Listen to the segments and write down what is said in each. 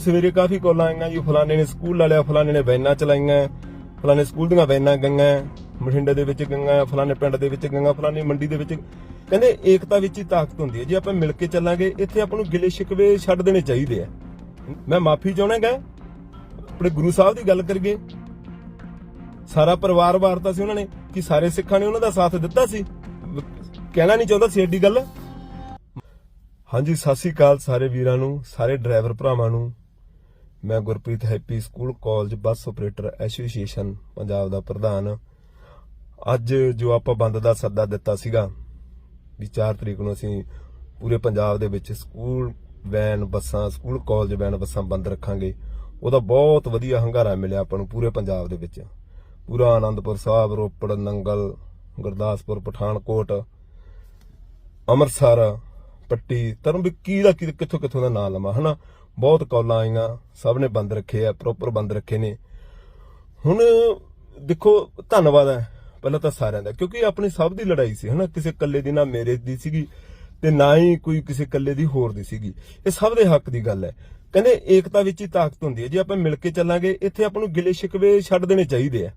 ਸਵੇਰੇ ਕਾਫੀ ਕਾਲਾਂ ਆਈਆਂ ਜੀ, ਫਲਾਣੇ ਨੇ ਸਕੂਲ ਵਾਲਿਆ ਫਲਾਣੇ ਨੇ ਵੈਨਾਂ ਚਲਾਈਆਂ, ਫਲਾਣੇ ਸਕੂਲ ਦੀਆਂ ਵੈਨਾਂ ਗਈਆਂ, ਬਠਿੰਡੇ ਦੇ ਵਿੱਚ ਗਈਆਂ, ਫਲਾਣੇ ਪਿੰਡ ਦੇ ਵਿੱਚ ਗਈਆਂ, ਫਲਾਣੇ ਮੰਡੀ ਦੇ ਵਿੱਚ ਕਹਿੰਦੇ ਏਕਤਾ ਵਿੱਚ ਹੀ ਤਾਕਤ ਹੁੰਦੀ ਹੈ। ਜੇ ਆਪਾਂ ਮਿਲ ਕੇ ਚੱਲਾਂਗੇ, ਇੱਥੇ ਆਪਾਂ ਨੂੰ ਗਿਲੇ ਸ਼ਿਕਵੇ ਛੱਡ ਦੇਣੇ ਚਾਹੀਦੇ ਆ। ਮੈਂ ਮਾਫੀ ਚਾਹਣਾਗਾ ਆਪਣੇ ਗੁਰੂ ਸਾਹਿਬ ਦੀ ਗੱਲ ਕਰੀਏ। ਸਾਰਾ ਪਰਿਵਾਰ ਵਾਰਤਾ ਸੀ ਉਹਨਾਂ ਨੇ ਕਿ ਸਾਰੇ ਸਿੱਖਾਂ ਨੇ ਉਹਨਾਂ ਦਾ ਸਾਥ ਦਿੱਤਾ ਸੀ। ਕਹਿਣਾ ਨਹੀਂ ਚਾਹੁੰਦਾ ਸੀ ਐਡੀ ਗੱਲ। ਹਾਂਜੀ, ਸਤਿ ਸ੍ਰੀ ਅਕਾਲ ਸਾਰੇ ਵੀਰਾਂ ਨੂੰ, ਸਾਰੇ ਡਰਾਈਵਰ ਭਰਾਵਾਂ ਨੂੰ। ਮੈਂ Gurpreet Happy school college bus operator association, Punjab ਦਾ ਪ੍ਰਧਾਨ। ਅੱਜ ਜੋ ਆਪਾਂ ਬੰਦ ਦਾ ਸੱਦਾ ਦਿੱਤਾ ਸੀਗਾ ਵੀ 4 ਤਰੀਕ ਨੂੰ ਅਸੀਂ ਪੂਰੇ ਪੰਜਾਬ ਦੇ ਵਿੱਚ ਸਕੂਲ ਵੈਨ ਬੱਸਾਂ, ਸਕੂਲ ਕਾਲਜ ਵੈਨ ਬੱਸਾਂ ਬੰਦ ਰੱਖਾਂਗੇ। ਉਹਦਾ ਬਹੁਤ ਵਧੀਆ ਹੰਗਾਰਾ ਮਿਲਿਆ ਆਪਾਂ ਨੂੰ ਪੂਰੇ ਪੰਜਾਬ ਦੇ ਵਿੱਚ। ਪੂਰਾ ਆਨੰਦਪੁਰ ਸਾਹਿਬ, ਰੋਪੜ, ਨੰਗਲ, ਗੁਰਦਾਸਪੁਰ, ਪਠਾਨਕੋਟ, ਅੰਮ੍ਰਿਤਸਰ, ਪੱਟੀ, ਤਰਨ ਵੀ ਕੀ ਦਾ ਕਿੱਥੋਂ ਕਿੱਥੋਂ ਦਾ ਨਾਂ ਲਵਾਂ, ਹਨਾ? ਬਹੁਤ ਕਾਲਾਂ ਆਈਆਂ, ਸਭ ਨੇ ਬੰਦ ਰੱਖੇ ਆ ਪ੍ਰੋਪਰ ਬੰਦ ਰੱਖੇ ਨੇ। ਹੁਣ ਦੇਖੋ, ਧੰਨਵਾਦ ਹੈ, ਪਹਿਲਾਂ ਤਾਂ ਸਾਰਿਆਂ ਦਾ, ਕਿਉਂਕਿ ਆਪਣੀ ਸਭ ਦੀ ਲੜਾਈ ਸੀ, ਹਨਾ? ਕਿਸੇ ਇਕੱਲੇ ਦੀ ਨਾ ਮੇਰੇ ਦੀ ਸੀਗੀ, ਤੇ ਨਾ ਹੀ ਕੋਈ ਕਿਸੇ ਇਕੱਲੇ ਦੀ ਹੋਰ ਦੀ ਸੀਗੀ। ਇਹ ਸਭ ਦੇ ਹੱਕ ਦੀ ਗੱਲ ਹੈ। ਕਹਿੰਦੇ ਏਕਤਾ ਵਿੱਚ ਹੀ ਤਾਕਤ ਹੁੰਦੀ ਹੈ। ਜੇ ਆਪਾਂ ਮਿਲ ਕੇ ਚੱਲਾਂਗੇ, ਇੱਥੇ ਆਪਾਂ ਨੂੰ ਗਿਲੇ ਸ਼ਿਕਵੇ ਛੱਡ ਦੇਣੇ ਚਾਹੀਦੇ ਆ।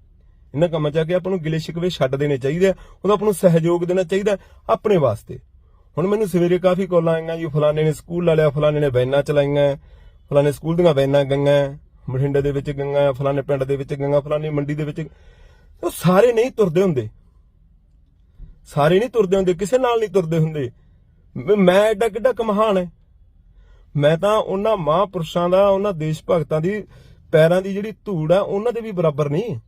ਇਹਨਾਂ ਕੰਮਾਂ 'ਚ ਆ ਕੇ ਆਪਾਂ ਨੂੰ ਗਿਲੇ ਸ਼ਿਕਵੇ ਛੱਡ ਦੇਣੇ ਚਾਹੀਦੇ ਆ। ਉਹਦਾ ਆਪਾਂ ਨੂੰ ਸਹਿਯੋਗ ਦੇਣਾ ਚਾਹੀਦਾ ਆਪਣੇ ਵਾਸਤੇ। ਹੁਣ ਮੈਨੂੰ ਸਵੇਰੇ ਕਾਫੀ ਕਾਲਾਂ ਆਈਆਂ ਜੀ ਫਲਾਣੇ ਨੇ ਸਕੂਲ ਲਾ ਲਿਆ, ਫਲਾਣੇ ਨੇ ਬੈਨਾਂ ਚਲਾਈਆਂ, ਫਲਾਣੇ ਸਕੂਲ ਦੀਆਂ ਵੈਨਾਂ ਗਈਆਂ, ਬਠਿੰਡੇ ਦੇ ਵਿੱਚ ਗਈਆਂ, ਫਲਾਣੇ ਪਿੰਡ ਦੇ ਵਿੱਚ ਗਈਆਂ, ਫਲਾਣੇ ਮੰਡੀ ਦੇ ਵਿੱਚ ਉਹ ਸਾਰੇ ਨਹੀਂ ਤੁਰਦੇ ਹੁੰਦੇ। ਸਾਰੇ ਨਹੀਂ ਤੁਰਦੇ ਹੁੰਦੇ, ਕਿਸੇ ਨਾਲ ਨਹੀਂ ਤੁਰਦੇ ਹੁੰਦੇ। ਮੈਂ ਐਡਾ ਕਿੱਡਾ ਕਮਹਾਨ ਹੈ ਮੈਂ ਤਾਂ ਉਹਨਾਂ ਮਹਾਂਪੁਰਸ਼ਾਂ ਦਾ, ਉਹਨਾਂ ਦੇਸ਼ ਭਗਤਾਂ ਦੀ ਪੈਰਾਂ ਦੀ ਜਿਹੜੀ ਧੂੜ ਆ, ਉਹਨਾਂ ਦੇ ਵੀ ਬਰਾਬਰ ਨਹੀਂ।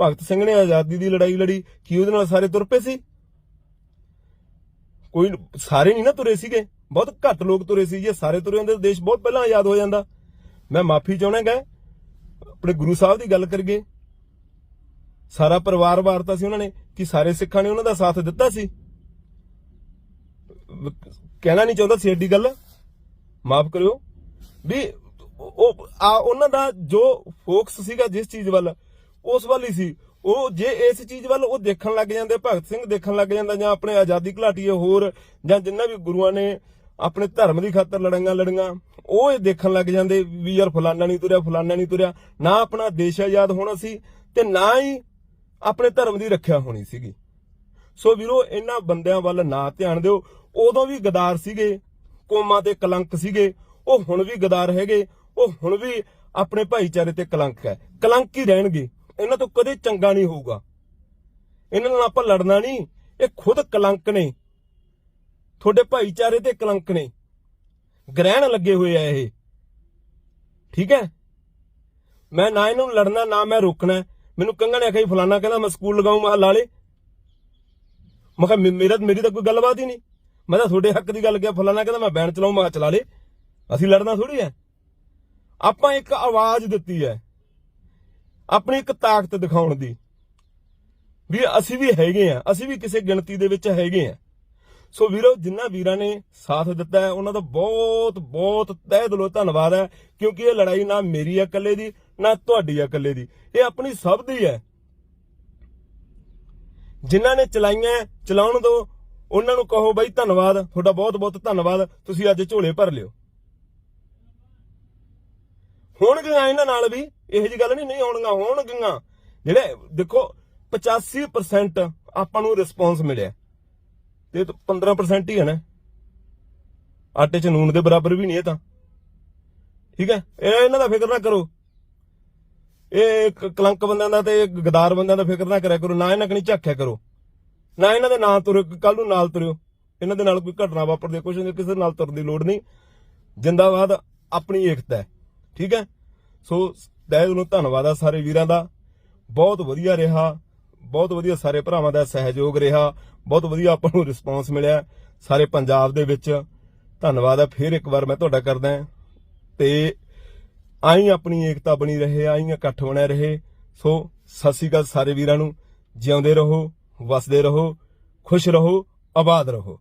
ਭਗਤ ਸਿੰਘ ਨੇ ਆਜ਼ਾਦੀ ਦੀ ਲੜਾਈ ਲੜੀ, ਕੀ ਉਹਦੇ ਨਾਲ ਸਾਰੇ ਤੁਰ ਪਏ ਸੀ? ਕੋਈ ਸਾਰੇ ਨਹੀਂ ਨਾ ਤੁਰੇ ਸੀਗੇ। ਬਹੁਤ ਘੱਟ ਲੋਕ ਤੁਰੇ ਸੀ ਜੇ ਸਾਰੇ ਤੁਰੇ ਹੁੰਦੇ ਦੇਸ਼ ਬਹੁਤ ਪਹਿਲਾਂ ਆਜ਼ਾਦ ਹੋ ਜਾਂਦਾ। ਮੈਂ ਮਾਫੀ ਚਾਹਣਾਗਾ ਆਪਣੇ ਗੁਰੂ ਸਾਹਿਬ ਦੀ ਗੱਲ ਕਰੀਏ। ਸਾਰਾ ਪਰਿਵਾਰ ਵਾਰਤਾ ਸੀ ਉਹਨਾਂ ਨੇ ਕਿ ਸਾਰੇ ਸਿੱਖਾਂ ਨੇ ਉਹਨਾਂ ਦਾ ਸਾਥ ਦਿੱਤਾ ਸੀ। ਕਹਿਣਾ ਨਹੀਂ ਚਾਹੁੰਦਾ ਸੀ ਐਡੀ ਗੱਲ। ਮਾਫ ਕਰਿਓ। ਵੀ ਉਹ ਆ ਉਹਨਾਂ ਦਾ ਜੋ ਫੋਕਸ ਸੀਗਾ ਜਿਸ ਚੀਜ਼ ਵੱਲ, ਉਸ ਵੱਲ ਹੀ ਸੀ। ਉਹ ਜੇ ਇਸ ਚੀਜ਼ ਵੱਲ ਉਹ ਦੇਖਣ ਲੱਗ ਜਾਂਦੇ, ਭਗਤ ਸਿੰਘ ਦੇਖਣ ਲੱਗ ਜਾਂਦਾ, ਜਾਂ ਆਪਣੇ ਆਜ਼ਾਦੀ ਘੁਲਾਟੀਏ ਹੋਰ, ਜਾਂ ਜਿੰਨਾ ਵੀ ਗੁਰੂਆਂ ਨੇ ਆਪਣੇ ਧਰਮ ਦੀ ਖਾਤਰ ਲੜਾਈਆਂ ਲੜੀਆਂ, ਉਹ ਇਹ ਦੇਖਣ ਲੱਗ ਜਾਂਦੇ ਵੀ ਯਾਰ ਫਲਾਨਾ ਨਹੀਂ ਤੁਰਿਆ, ਫਲਾਨਾ ਨਹੀਂ ਤੁਰਿਆ। ਨਾ ਆਪਣਾ ਦੇਸ਼ ਆਜ਼ਾਦ ਹੋਣਾ ਸੀ ਤੇ ਨਾ ਹੀ ਆਪਣੇ ਧਰਮ ਦੀ ਰੱਖਿਆ ਹੋਣੀ ਸੀਗੀ। ਸੋ ਵੀਰੋ, ਇਹਨਾਂ ਬੰਦਿਆਂ ਵੱਲ ਨਾ ਧਿਆਨ ਦਿਓ। ਉਦੋਂ ਵੀ ਗਦਾਰ ਸੀਗੇ, ਕੋਮਾਂ ਤੇ ਕਲੰਕ ਸੀਗੇ, ਉਹ ਹੁਣ ਵੀ ਗਦਾਰ ਹੈਗੇ, ਉਹ ਹੁਣ ਵੀ ਆਪਣੇ ਭਾਈਚਾਰੇ ਤੇ ਕਲੰਕ ਹੈ। ਕਲੰਕ ਹੀ ਰਹਿਣਗੇ। ਇਹਨਾਂ ਤੋਂ ਕਦੇ ਚੰਗਾ ਨਹੀਂ ਹੋਊਗਾ। ਇਹਨਾਂ ਨਾਲ ਆਪਾਂ ਲੜਨਾ ਨਹੀਂ, ਇਹ ਖੁਦ ਕਲੰਕ ਨੇ। ਤੁਹਾਡੇ ਭਾਈਚਾਰੇ ਤੇ ਕਲੰਕ ਨੇ। ਗ੍ਰਹਿਣ ਲੱਗੇ ਹੋਏ ਆ ਇਹ। ਠੀਕ ਹੈ? ਮੈਂ ਨਾ ਇਹਨਾਂ ਨੂੰ ਲੜਨਾ, ਨਾ ਮੈਂ ਰੋਕਣਾ। ਮੈਨੂੰ ਕੰਗਾ ਨੇ ਆਖਿਆ ਜੀ ਫਲਾਨਾ ਕਹਿੰਦਾ ਮੈਂ ਸਕੂਲ ਲਗਾਉਂ ਮੈਂ ਕਿਹਾ ਲਾ ਲੇ ਮੈਂ ਕਿਹਾ ਮੇ- ਮੇਰਾ, ਮੇਰੀ ਤਾਂ ਕੋਈ ਗੱਲਬਾਤ ਹੀ ਨਹੀਂ। ਮੈਂ ਤਾਂ ਤੁਹਾਡੇ ਹੱਕ ਦੀ ਗੱਲ ਕਿਹਾ, ਫਲਾਨਾ ਕਹਿੰਦਾ ਮੈਂ ਬੈਨ ਚਲਾਉਂ ਮੈਂ ਚਲਾ ਲੇ। ਅਸੀਂ ਲੜਨਾ ਥੋੜੀ ਹੈ। ਆਪਾਂ ਇੱਕ ਆਵਾਜ਼ ਦਿੱਤੀ ਹੈ। ਆਪਣੀ ਇੱਕ ਤਾਕਤ ਦਿਖਾਉਣ ਦੀ। ਵੀ ਅਸੀਂ ਵੀ ਹੈਗੇ ਆ, ਅਸੀਂ ਵੀ ਕਿਸੇ ਗਿਣਤੀ ਦੇ ਵਿੱਚ ਹੈਗੇ ਆ। ਸੋ ਵੀਰੋ ਜਿਨ੍ਹਾਂ ਵੀਰਾਂ ਨੇ ਸਾਥ ਦਿੱਤਾ ਹੈ, ਉਹਨਾਂ ਦਾ ਬਹੁਤ ਬਹੁਤ ਤਹਿ ਦਿਲੋਂ ਧੰਨਵਾਦ ਹੈ, ਕਿਉਂਕਿ ਇਹ ਲੜਾਈ ਨਾ ਮੇਰੀ ਹੈ ਇਕੱਲੇ ਦੀ, ਨਾ ਤੁਹਾਡੀ ਇਕੱਲੇ ਦੀ। ਇਹ ਆਪਣੀ ਸਭ ਦੀ ਹੈ। ਜਿਨ੍ਹਾਂ ਨੇ ਚਲਾਈਆਂ ਚਲਾਉਣ ਦੋ, ਉਹਨਾਂ ਨੂੰ ਕਹੋ ਬਾਈ ਧੰਨਵਾਦ, ਤੁਹਾਡਾ ਬਹੁਤ ਬਹੁਤ ਧੰਨਵਾਦ, ਤੁਸੀਂ ਅੱਜ ਝੋਲੇ ਭਰ ਲਿਓ। ਹੋਣਗੇ ਇਹਨਾਂ ਨਾਲ ਵੀ ਇਹੋ ਜੀ ਗੱਲ ਨਹੀਂ ਨਹੀਂ ਹੋਣਗੀਆਂ ਹੋਣਗੀਆਂ। ਜਿਹੜੇ ਦੇਖੋ 85% ਆਪਾਂ ਨੂੰ ਰਿਸਪੌਂਸ ਮਿਲਿਆ। ਤੇ ਇਹ ਤਾਂ 15% ਹੀ ਹੈ ਨਾ। ਆਟੇ 'ਚ ਨੂਨ ਦੇ ਬਰਾਬਰ ਵੀ ਨਹੀਂ ਇਹ ਤਾਂ। ਠੀਕ ਹੈ? ਇਹ ਇਹਨਾਂ ਦਾ ਫਿਕਰ ਨਾ ਕਰੋ। ਇਹ ਕਲੰਕ ਬੰਦਿਆਂ ਦਾ ਤੇ ਗਦਾਰ ਬੰਦਿਆਂ ਦਾ ਫਿਕਰ ਨਾ ਕਰਿਆ ਕਰੋ। ਨਾ ਇਹਨਾਂ ਕਣੀ ਝਾਕਿਆ ਕਰੋ। ਨਾ ਇਹਨਾਂ ਦੇ ਨਾਂ ਤੁਰਿਓ ਕੱਲ ਨੂੰ ਨਾਲ ਤੁਰਿਓ। ਇਹਨਾਂ ਦੇ ਨਾਲ ਕੋਈ ਘਟਨਾ ਵਾਪਰਦੀ ਕੁਝ ਨਹੀਂ, ਕਿਸੇ ਨਾਲ ਤੁਰਨ ਦੀ ਲੋੜ ਨਹੀਂ। ਜਿੰਦਾਬਾਦ ਆਪਣੀ ਏਕਤਾ ਹੈ। ਠੀਕ ਹੈ? ਸੋ ਤਹਿ ਦਿਲੋਂ ਧੰਨਵਾਦ ਆ ਸਾਰੇ ਵੀਰਾਂ ਦਾ। ਬਹੁਤ ਵਧੀਆ ਰਿਹਾ। ਬਹੁਤ ਵਧੀਆ ਸਾਰੇ ਭਰਾਵਾਂ ਦਾ ਸਹਿਯੋਗ ਰਿਹਾ। ਬਹੁਤ ਵਧੀਆ ਆਪਾਂ ਨੂੰ ਰਿਸਪੌਂਸ ਮਿਲਿਆ ਸਾਰੇ ਪੰਜਾਬ ਦੇ ਵਿੱਚ। ਧੰਨਵਾਦ ਹੈ ਫਿਰ ਇੱਕ ਵਾਰ ਮੈਂ ਤੁਹਾਡਾ ਕਰਦਾ ਹਾਂ। ਤੇ ਆਈ ਆਪਣੀ ਏਕਤਾ ਬਣੀ ਰਹੇ, ਆਈ ਇਕੱਠ ਬਣਿਆ ਰਹੇ। ਸੋ ਸਤਿ ਸ਼੍ਰੀ ਅਕਾਲ ਸਾਰੇ ਵੀਰਾਂ ਨੂੰ। ਜਿਉਂਦੇ ਰਹੋ, ਵਸਦੇ ਰਹੋ, ਖੁਸ਼ ਰਹੋ, ਆਬਾਦ ਰਹੋ।